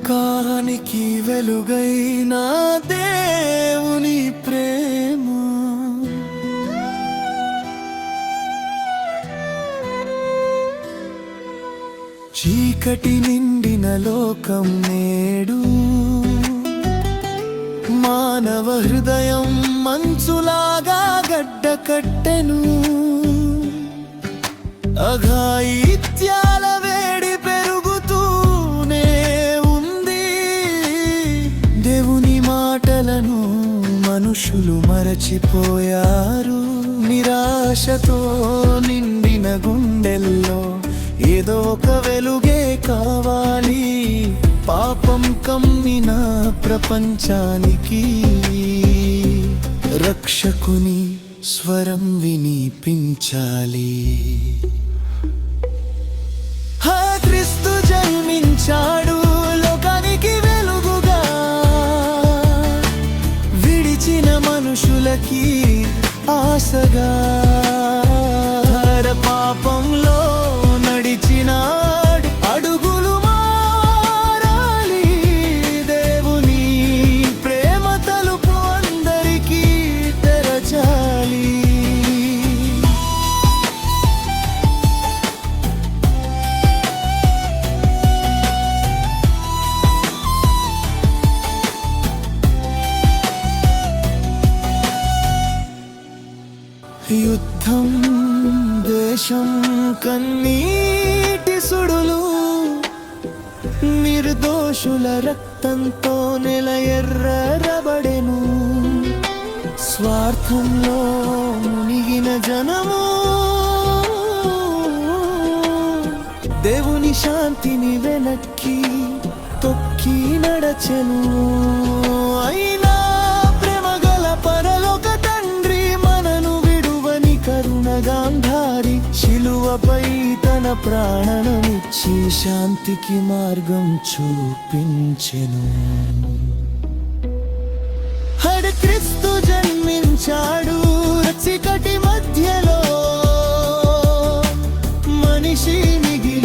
లోకానికి వెలుగైన దేవుని ప్రేమ. చీకటి నిండిన లోకం నేడు మానవ హృదయం మంచులాగా గడ్డ కట్టెను అఘాయిత్యా మనుషులు మరచిపోయారు. నిరాశతో నిండిన గుండెల్లో ఏదో ఒక వెలుగే కావాలి. పాపం కమ్మిన ప్రపంచానికి. రక్షకుని స్వరం వినిపించాలి. హా జన్మించాడు. యుద్ధం దేశం కన్నీటి సుడులు నిర్దోషుల రక్తంతో నిలయర్రబడెను స్వార్థంలో మునిగిన జనము దేవుని శాంతిని వెనక్కి తొక్కి నడచెను. అయినా కరుణగాంధారి శిలువపై తన ప్రాణనమిచ్చి శాంతికి మార్గం చూపించెను. హడ క్రిస్తు జన్మించాడు చీకటి మధ్యలో. మనిషి మిగిలిన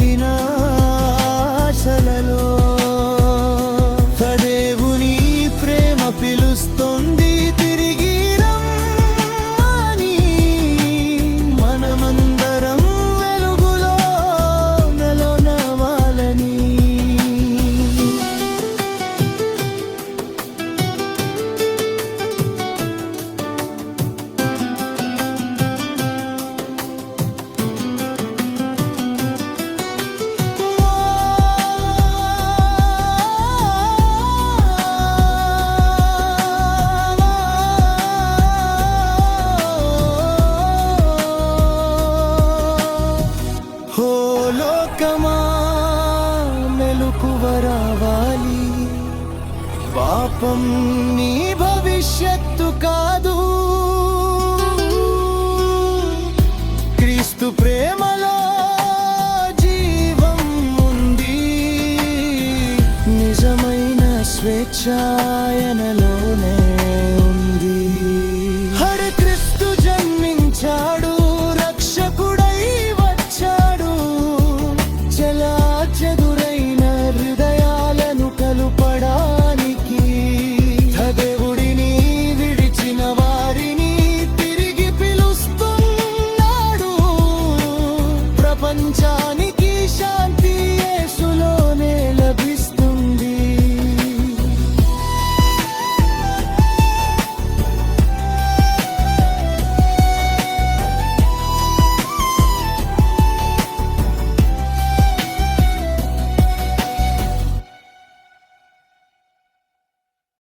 పాపం నీ భవిష్యత్తు కాదు. క్రీస్తు ప్రేమలో జీవం ఉంది. నిజమైన స్వేచ్ఛాయనలో